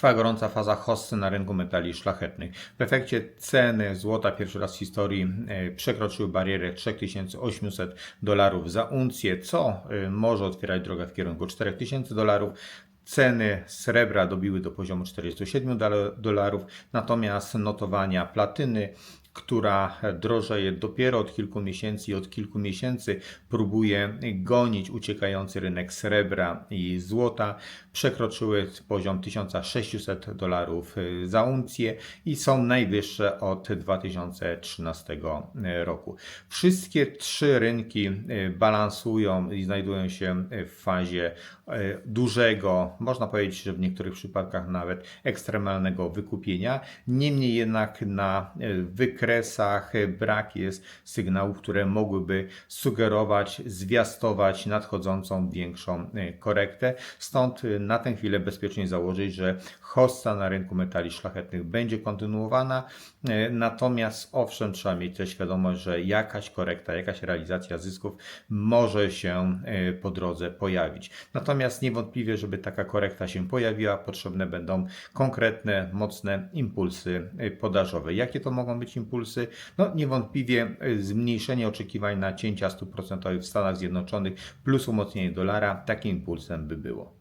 Trwa gorąca faza hossy na rynku metali szlachetnych. W efekcie ceny złota pierwszy raz w historii e, przekroczyły barierę 3800 dolarów za uncję, co e, może otwierać drogę w kierunku 4000 dolarów. Ceny srebra dobiły do poziomu 47 dol- dolarów, natomiast notowania platyny, która drożeje dopiero od kilku miesięcy i od kilku miesięcy próbuje gonić uciekający rynek srebra i złota, przekroczyły poziom 1600 dolarów za uncję i są najwyższe od 2013 roku. Wszystkie trzy rynki y, balansują i znajdują się w fazie y, dużego, można powiedzieć, że w niektórych przypadkach nawet ekstremalnego wykupienia. Niemniej jednak na y, wykresach y, brak jest sygnałów, które mogłyby sugerować, zwiastować nadchodzącą większą y, korektę. Stąd y, na tę chwilę bezpiecznie założyć, że hossa na rynku metali szlachetnych będzie kontynuowana. Natomiast owszem, trzeba mieć też świadomość, że jakaś korekta, jakaś realizacja zysków może się po drodze pojawić. Natomiast niewątpliwie, żeby taka korekta się pojawiła, potrzebne będą konkretne, mocne impulsy podażowe. Jakie to mogą być impulsy? No niewątpliwie y, zmniejszenie oczekiwań na cięcia stóp procentowych w Stanach Zjednoczonych plus umocnienie dolara takim impulsem by było.